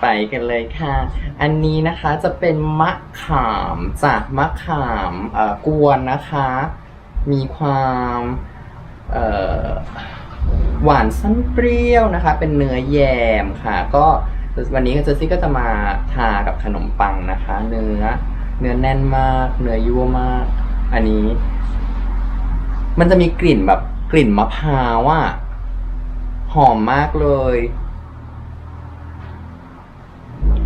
ไปกันเลยค่ะ อันนี้นะคะจะเป็นมะขามจากมะขามกวนนะคะ มีความหวานสั้นเปรี้ยวนะคะ เป็นเนื้อแยมค่ะ ก็วันนี้เจสซี่ก็จะมาทากับขนมปังนะคะ เนื้อเนื้อแน่นมาก เนื้อยั่วมาก อันนี้ มันจะมีกลิ่นแบบกลิ่นมะพร้าวอะหอมมากเลย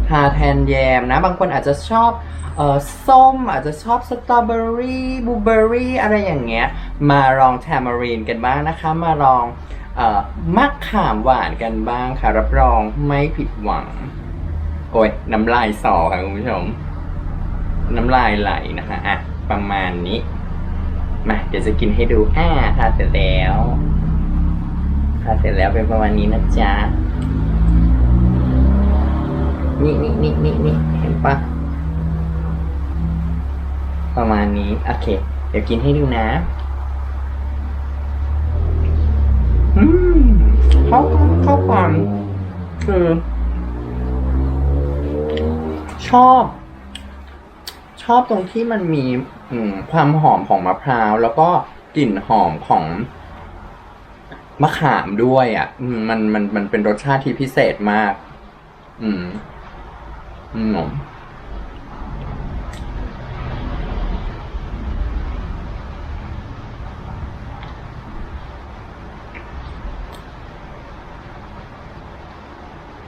ทาแทนแยมนะ บางคนอาจจะชอบเอ่อส้มอาจจะชอบสตรอเบอรี่บลูเบอรี่อะไรอย่างเงี้ย มาลองแทมารีนกันบ้างนะคะ มาลองเอ่อมะขามหวานกันบ้างค่ะ รับรองไม่ผิดหวัง โอ้ยน้ำลายสอค่ะคุณผู้ชม น้ำลายไหลนะคะอะประมาณนี้ มาเดี๋ยวจะกินให้ดูอ่าทาเสร็จแล้วทาเสร็จแล้วเป็นประมาณนี้นะจ๊ะ นี่นี่นี่นี่นี่เห็นปะประมาณนี้ โอเค เดี๋ยวกินให้ดูนะอืมเข้าเข้าความคือ ชอบ ชอบตรงที่มันมีมความหอมของมะพร้าว แล้วก็กลิ่นหอมของมะขามด้วยอะ มันมันมันเป็นรสชาติที่พิเศษมาก อืม อืม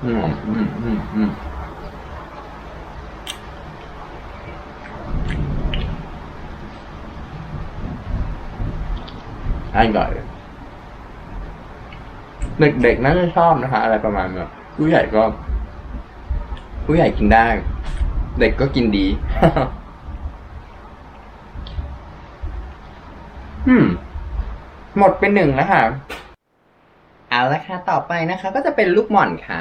อืมอืมอืมอืมอร่อยเด็กๆน่าจะชอบนะคะอะไรประมาณนี้ผู้ใหญ่ก็ ผู้ใหญ่กินได้ เด็กก็กินดี อืม หมดเป็นหนึ่งแล้วค่ะ เอาละค่ะ ต่อไปนะคะ ก็จะเป็นลูกหม่อนค่ะ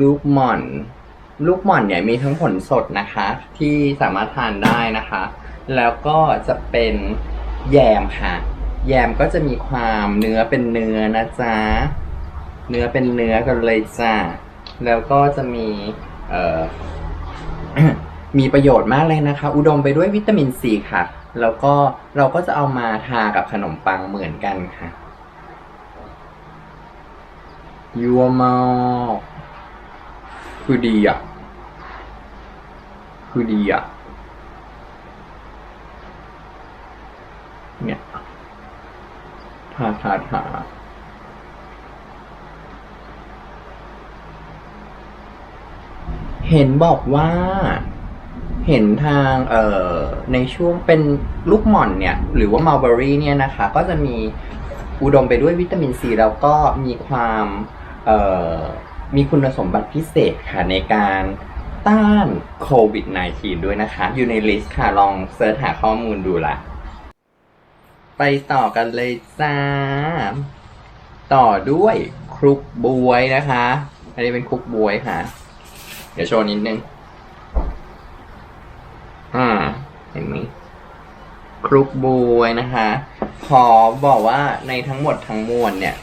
ลูกหม่อน ลูกหม่อนเนี่ยมีทั้งผลสดนะคะ ที่สามารถทานได้นะคะ แล้วก็จะเป็นแยมค่ะ แยมก็จะมีความเนื้อเป็นเนื้อนะจ๊ะ เนื้อเป็นเนื้อกันเลยจ้า แล้วก็จะมีเมีประโยชน์มากเลยนะคะ อุดมไปด้วยวิตามินซีค่ะ แล้วก็เราก็จะเอามาทากับขนมปังเหมือนกันค่ะยัวมากคือดีอะ คือดีอะ เนี่ย ทาทาทา เห็นบอกว่าเห็นทางเอ่อในช่วงเป็นลูกหม่อนเนี่ย หรือว่ามัลเบอรี่เนี่ยนะคะ ก็จะมีอุดมไปด้วยวิตามินซีแล้วก็มีความเอ่อมีคุณสมบัติพิเศษค่ะในการต้านโควิด -19 ด้วยนะคะ อยู่ในลิสต์ค่ะลองเสิร์ชหาข้อมูลดูละไปต่อกันเลยจ้า ต่อด้วยครุกบวยนะคะ อันนี้เป็นครุกบวยค่ะ เดี๋ยวโชว์นิดนึง อ่า เห็นไหมครุกบวยนะคะ ขอบอกว่าในทั้งหมดทั้งมวลเนี่ย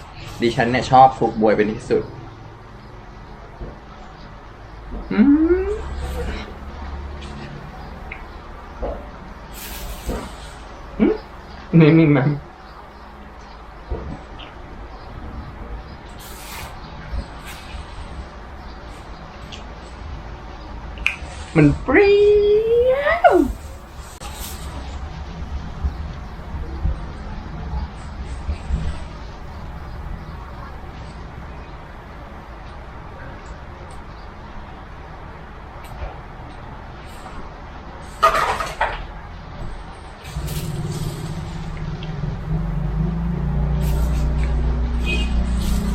ดิฉันเนี่ยชอบครุกบวยเป็นที่สุดอืมอืมนี่นี่มัน มันเปรี้ยว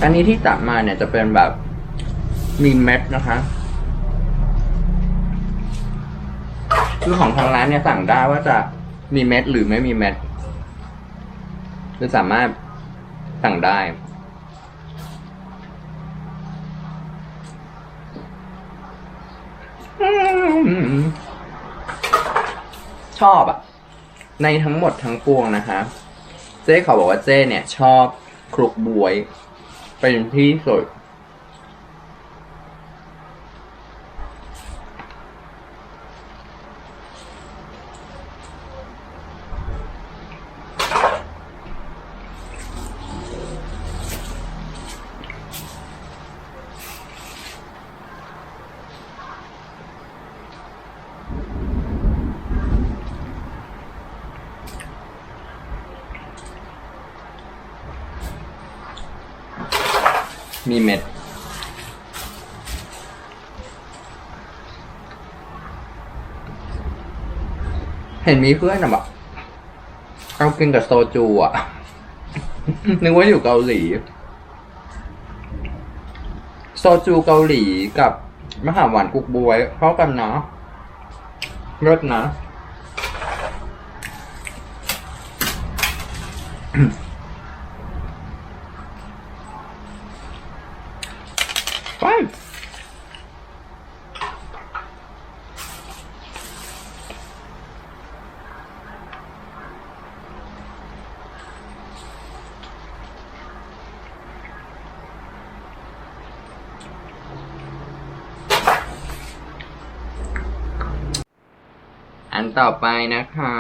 อันนี้ที่ตักมาเนี่ยจะเป็นแบบมีเม็ดนะคะ คือของทางร้านเนี่ยสั่งได้ว่าจะมีเม็ดหรือไม่มีเม็ดคือสามารถสั่งได้ ชอบอะในทั้งหมดทั้งปวงนะคะ เจ๊เขาบอกว่าเจ๊เนี่ย ชอบคลุกบวย เป็นที่สุด มีเม็ด เห็นมีเพื่อนอะแบบเอากินกับโซจูอะนึกว่าอยู่เกาหลี โซจูเกาหลีกับมหาหวานกุกบวยเข้ากันนะรสนะ ไปอันต่อไปนะคะ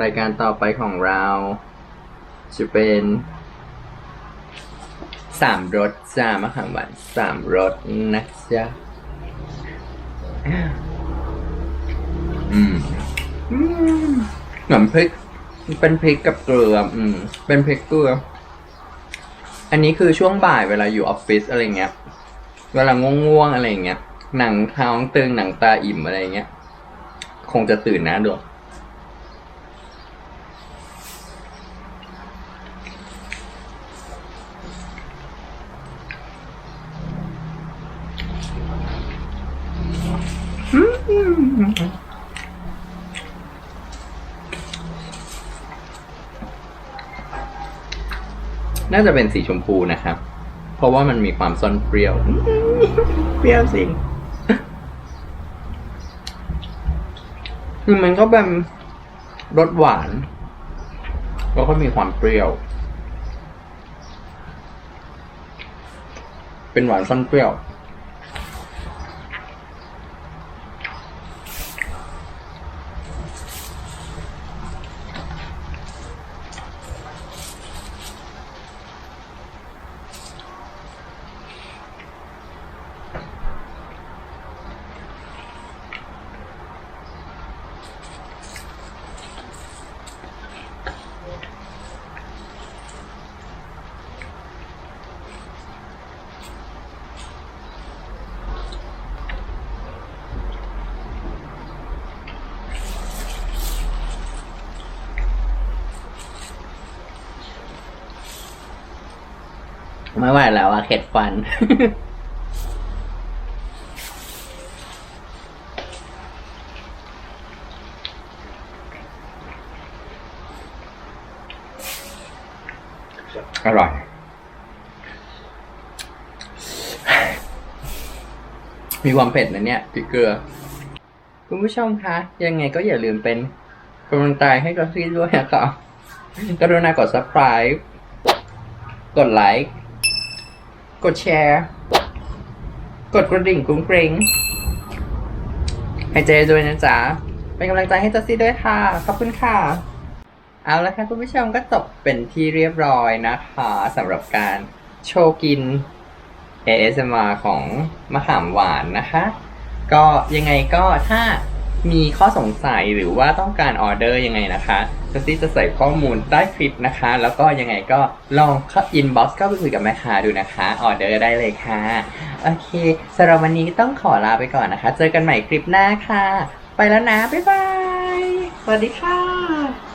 รายการต่อไปของเรา จะเป็น สามรสจ้ามะขามหวานสามรสนะจ๊ะอืมอืมเหมือนพริก เป็นพริกกับเกลือ อืม เป็นพริกเกลือ อันนี้คือช่วงบ่ายเวลาอยู่ออฟฟิศอะไรเงี้ย เวลาง่วงๆอะไรเงี้ย หนังท้องตึงหนังตาอิ่มอะไรเงี้ย คงจะตื่นนะดู น่าจะเป็นสีชมพูนะครับ เพราะว่ามันมีความซ่อนเปรี้ยว เปรี้ยวสิคือมันก็เป็นรสหวาน แล้วก็มีความเปรี้ยว เป็นหวานซ่อนเปรี้ยว ไม่ไหวแล้วอะเข็ดฟัน อร่อย มีความเผ็ดนะเนี่ยพริกเกลือ คุณผู้ชมคะ ยังไงก็อย่าลืมเป็นกำลังใจให้กับซี่ด้วยนะครับกรุณากด subscribe กดไลค์ กดแชร์ กดกระดิ่งกุ้งเกรงให้เจด้วยนะจ๊ะ เป็นกำลังใจให้เจสซี่ด้วยค่ะ ขอบคุณค่ะ เอาละค่ะคุณผู้ชมก็จบเป็นที่เรียบร้อยนะคะสำหรับการโชว์กิน ASMR ของมะขามหวานนะคะ ก็ยังไงก็ถ้า มีข้อสงสัยหรือว่าต้องการออเดอร์ยังไงนะคะจะซี่จะใส่ข้อมูลใต้คลิปนะคะ แล้วก็ยังไงก็ลองเข้าอินบ็อกซ์เข้าไปคุยกับแม่ค้าดูนะคะออเดอร์ได้เลยค่ะ โอเคสำหรับวันนี้ต้องขอลาไปก่อนนะคะ เจอกันใหม่คลิปหน้าค่ะ ไปแล้วนะ บ๊ายบาย สวัสดีค่ะ